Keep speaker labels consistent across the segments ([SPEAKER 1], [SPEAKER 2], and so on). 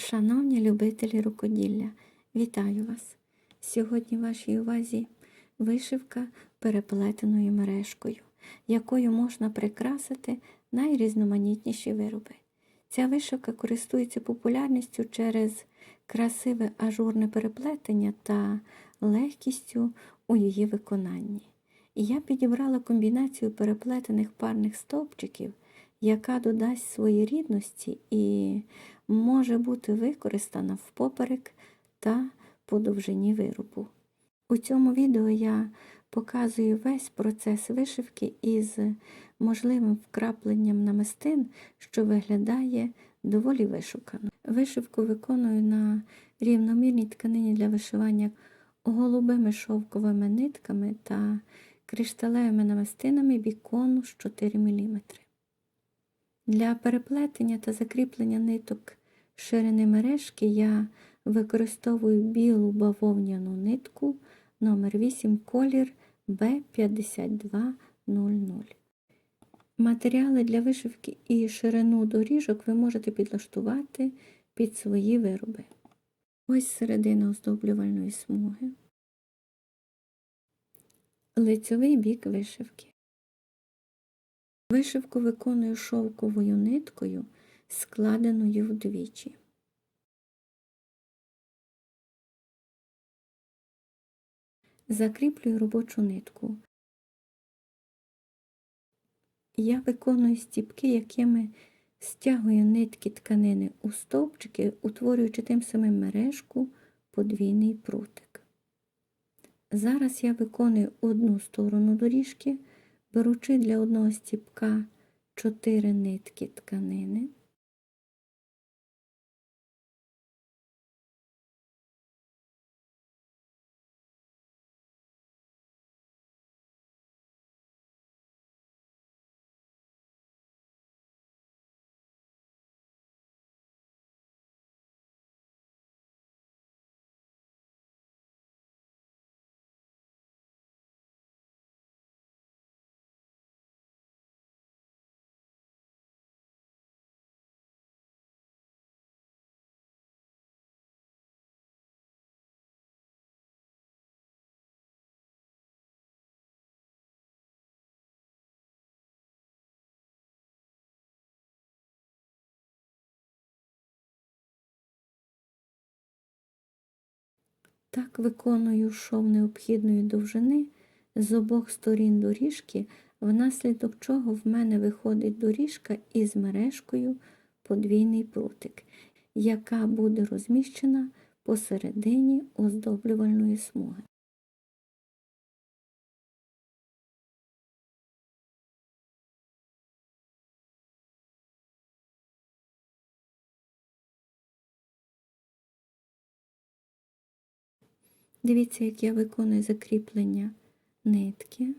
[SPEAKER 1] Шановні любителі рукоділля, вітаю вас! Сьогодні в вашій увазі вишивка переплетеною мережкою, якою можна прикрасити найрізноманітніші вироби. Ця вишивка користується популярністю через красиве ажурне переплетення та легкістю у її виконанні. Я підібрала комбінацію переплетених парних стовпчиків, яка додасть своєрідності і може бути використана впоперек та по довжині виробу. У цьому відео я показую весь процес вишивки із можливим вкрапленням намистин, що виглядає доволі вишукано. Вишивку виконую на рівномірній тканині для вишивання голубими шовковими нитками та кришталевими намистинами бікону з 4 мм. Для переплетення та закріплення ниток ширини мережки я використовую білу бавовняну нитку номер 8 колір B5200. Матеріали для вишивки і ширину доріжок ви можете підлаштувати під свої вироби. Ось середина оздоблювальної смуги, лицьовий бік вишивки. Вишивку виконую шовковою ниткою, складеною вдвічі. Закріплюю робочу нитку. Я виконую стіпки, якими стягую нитки тканини у стовпчики, утворюючи тим самим мережку подвійний прутик. Зараз я виконую одну сторону доріжки, беручи для одного стіпка 4 нитки тканини. Так виконую шов необхідної довжини з обох сторін доріжки, внаслідок чого в мене виходить доріжка із мережкою подвійний прутик, яка буде розміщена посередині оздоблювальної смуги. Дивіться, як я виконую закріплення нитки,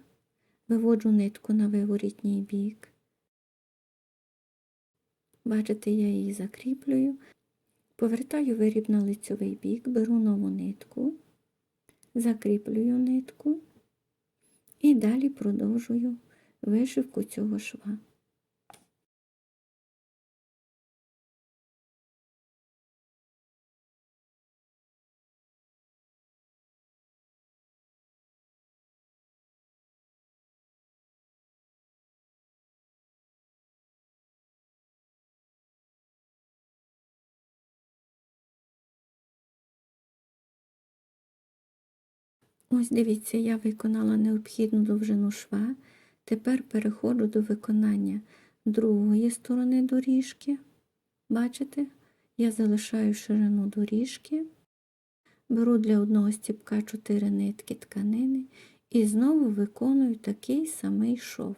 [SPEAKER 1] виводжу нитку на виворітній бік. Бачите, я її закріплюю, повертаю виріб на лицьовий бік, беру нову нитку, закріплюю нитку і далі продовжую вишивку цього шва. Ось дивіться, я виконала необхідну довжину шва. Тепер переходжу до виконання другої сторони доріжки. Бачите? Я залишаю ширину доріжки, беру для одного стіпка 4 нитки тканини і знову виконую такий самий шов.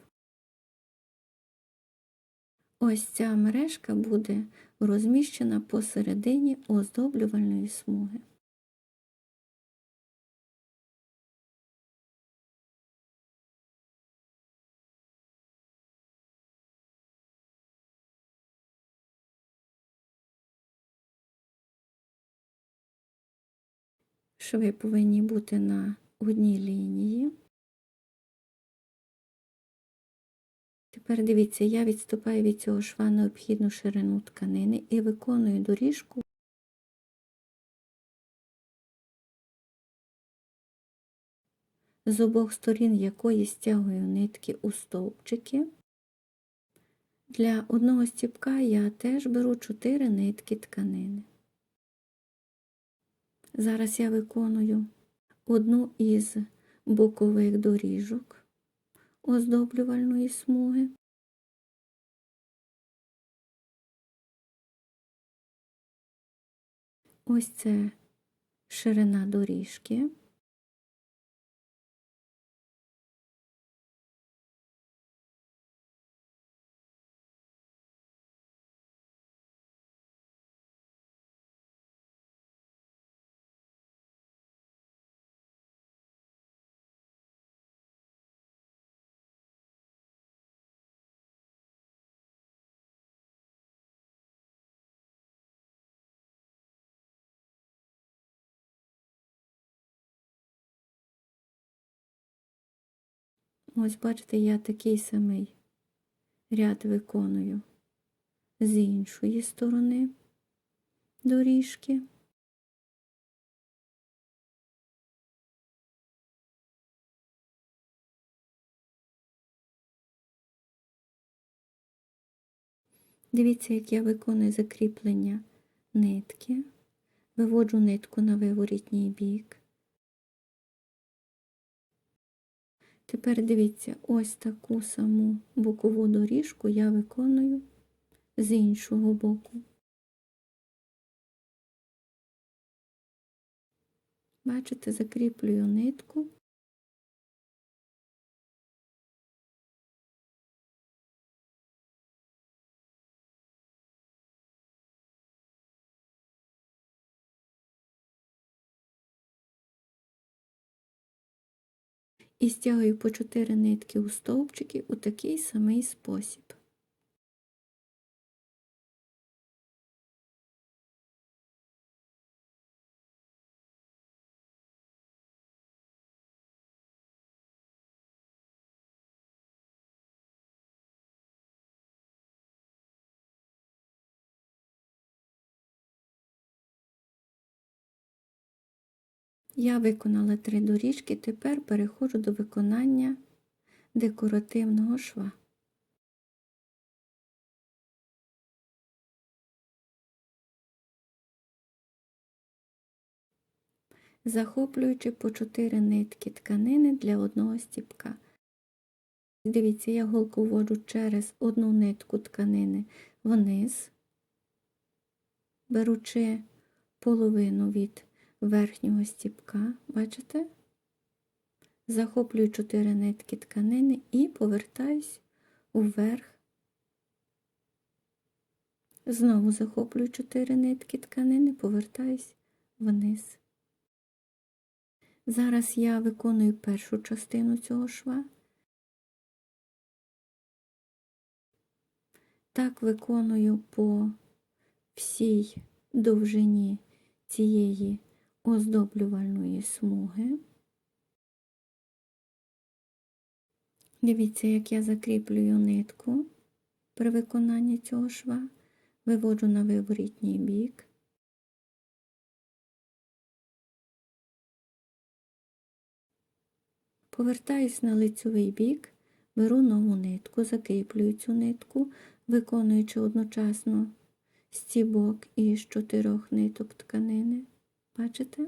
[SPEAKER 1] Ось ця мережка буде розміщена посередині оздоблювальної смуги. що ви повинні бути на одній лінії. Тепер дивіться, я відступаю від цього шва необхідну ширину тканини і виконую доріжку. З обох сторін якої стягую нитки у стовпчики. Для одного стіпка я теж беру 4 нитки тканини. Зараз я виконую одну із бокових доріжок оздоблювальної смуги. Ось це ширина доріжки. Ось бачите, я такий самий ряд виконую з іншої сторони доріжки. Дивіться, як я виконую закріплення нитки, виводжу нитку на виворітній бік. Тепер дивіться, ось таку саму бокову доріжку я виконую з іншого боку. Бачите, закріплюю нитку. І стягую по 4 нитки у стовпчики у такий самий спосіб. Я виконала три доріжки, тепер переходжу до виконання декоративного шва. Захоплюючи по 4 нитки тканини для одного стіпка. Дивіться, я голку вводжу через одну нитку тканини вниз, беручи половину від верхнього стіпка, бачите? Захоплюю 4 нитки тканини і повертаюсь вверх. Знову захоплюю 4 нитки тканини, повертаюсь вниз. Зараз я виконую першу частину цього шва. Так виконую по всій довжині цієї оздоблювальної смуги. Дивіться, як я закріплюю нитку при виконанні цього шва, виводжу на виворітній бік. Повертаюсь на лицьовий бік, беру нову нитку, закріплюю цю нитку, виконуючи одночасно стібок із чотирьох ниток тканини. Бачите?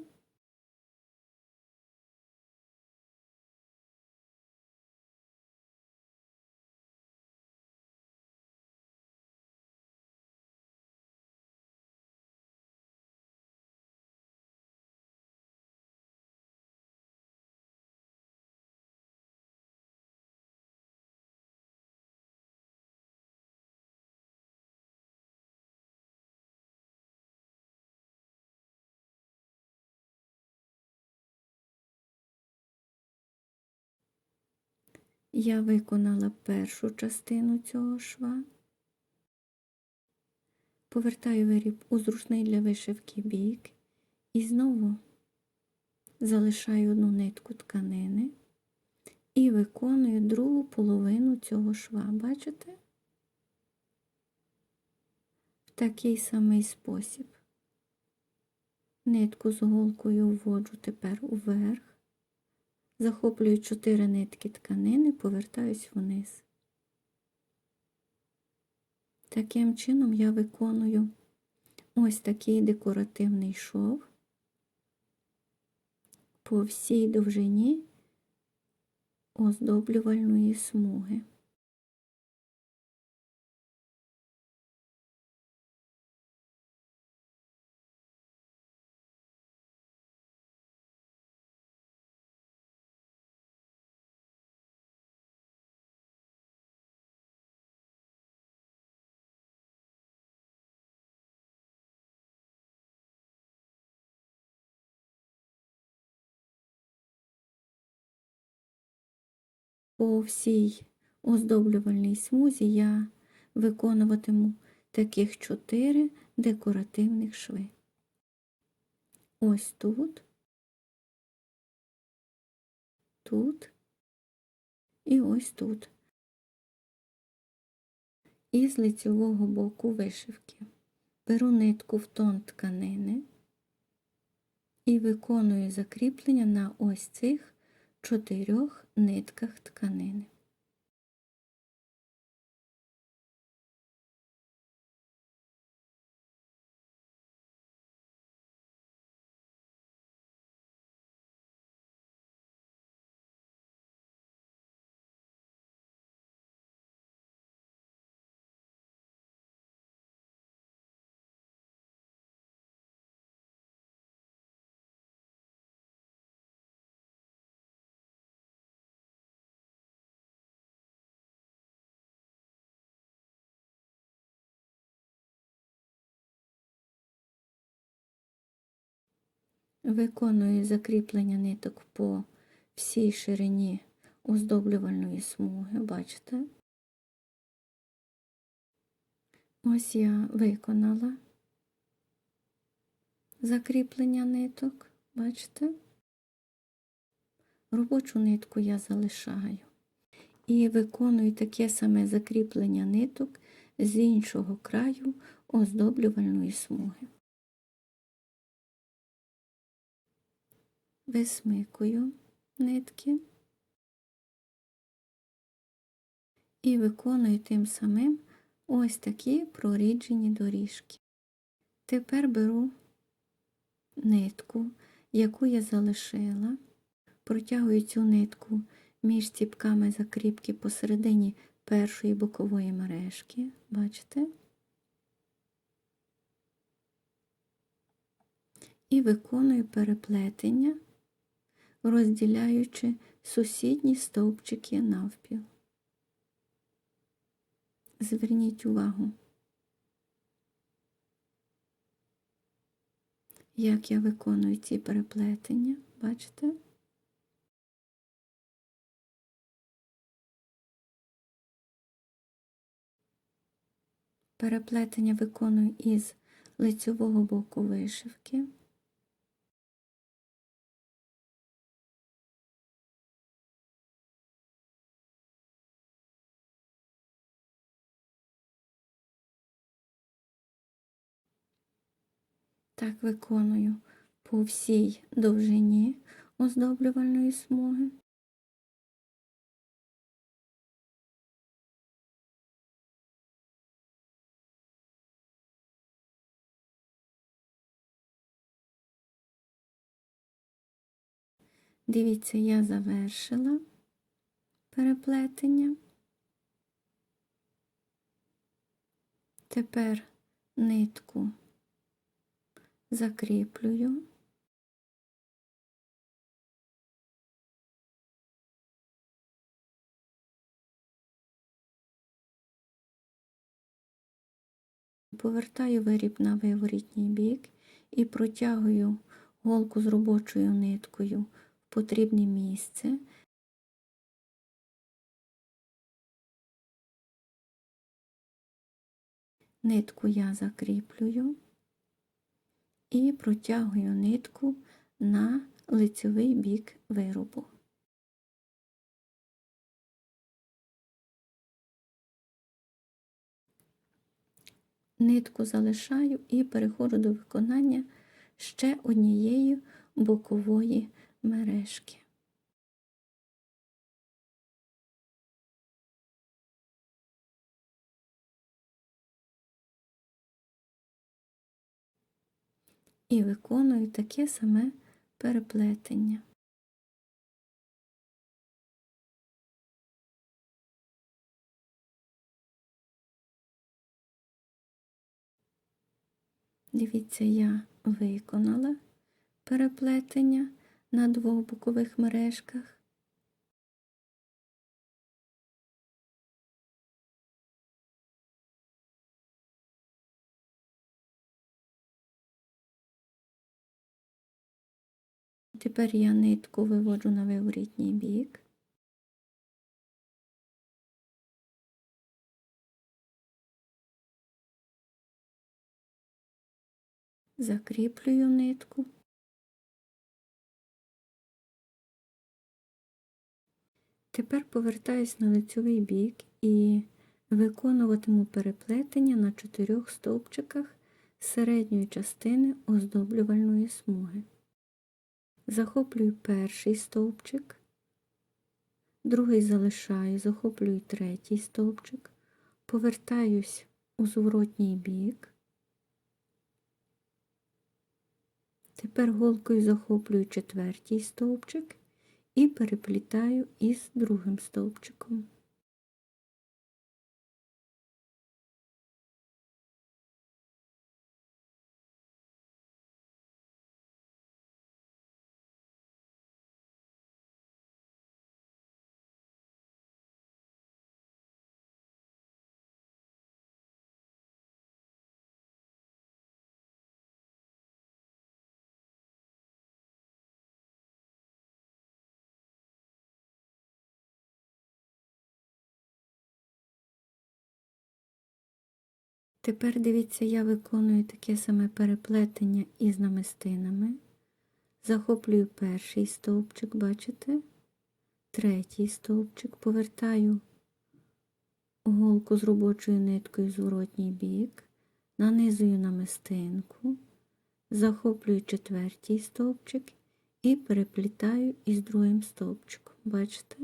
[SPEAKER 1] Я виконала першу частину цього шва, повертаю виріб у зручний для вишивки бік і знову залишаю одну нитку тканини і виконую другу половину цього шва. Бачите? В такий самий спосіб. Нитку з голкою вводжу тепер уверх захоплюю 4 нитки тканини, повертаюсь вниз. Таким чином я виконую ось такий декоративний шов по всій довжині оздоблювальної смуги. По всій оздоблювальній смузі я виконуватиму таких чотири декоративних шви. Ось тут, тут і ось тут. І з лицевого боку вишивки беру нитку в тон тканини і виконую закріплення на ось цих чотирьох нитках тканини. Виконую закріплення ниток по всій ширині оздоблювальної смуги, бачите? Ось я виконала закріплення ниток, бачите? Робочу нитку я залишаю. І виконую таке саме закріплення ниток з іншого краю оздоблювальної смуги. Висмикую нитки і виконую тим самим ось такі проріджені доріжки. Тепер беру нитку, яку я залишила, протягую цю нитку між ціпками закріпки посередині першої бокової мережки, бачите? І виконую переплетення розділяючи сусідні стовпчики навпіл. Зверніть увагу, як я виконую ці переплетення, бачите? Переплетення виконую із лицьового боку вишивки. Так виконую по всій довжині оздоблювальної смуги. Дивіться, я завершила переплетення. Тепер нитку закріплюю. Повертаю виріб на виворітній бік і протягую голку з робочою ниткою в потрібне місце. Нитку я закріплюю і протягую нитку на лицьовий бік виробу. Нитку залишаю і переходжу до виконання ще однієї бокової мережки. І виконую таке саме переплетення. Дивіться, я виконала переплетення на двох бокових мережках. Тепер я нитку виводжу на виворітній бік. Закріплюю нитку. Тепер повертаюсь на лицьовий бік і виконуватиму переплетення на чотирьох стовпчиках середньої частини оздоблювальної смуги. Захоплюю перший стовпчик, другий залишаю, захоплюю третій стовпчик, повертаюсь у зворотній бік. Тепер голкою захоплюю четвертій стовпчик і переплітаю із другим стовпчиком. Тепер дивіться, я виконую таке саме переплетення із намистинами. Захоплюю перший стовпчик, бачите? Третій стовпчик, повертаю голку з робочою ниткою в зворотній бік, нанизую намистинку, захоплюю четвертій стовпчик і переплітаю із другим стовпчиком. Бачите?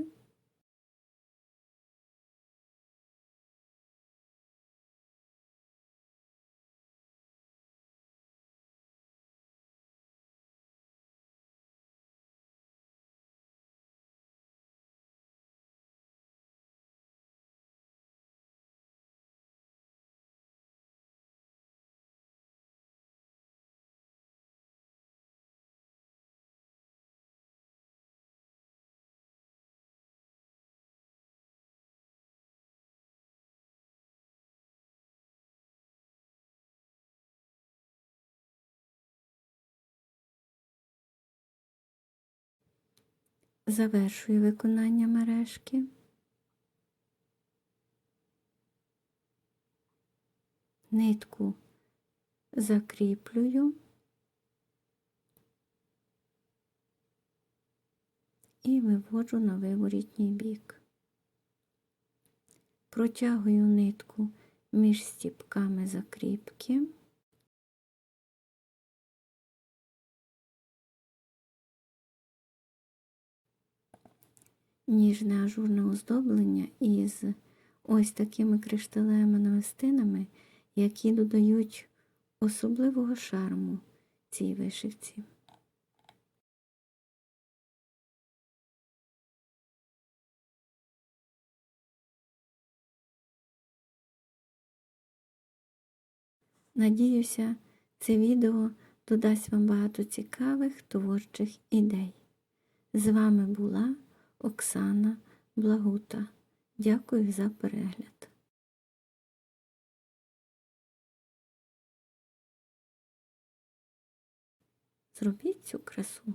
[SPEAKER 1] Завершую виконання мережки. Нитку закріплюю і виводжу на виворітній бік. Протягую нитку між стіпками закріпки. Ніжне ажурне оздоблення із ось такими кришталевими намистинами, які додають особливого шарму цій вишивці. Надіюся, це відео додасть вам багато цікавих творчих ідей. З вами була Оксана Благута. Дякую за перегляд. Зробіть цю красу.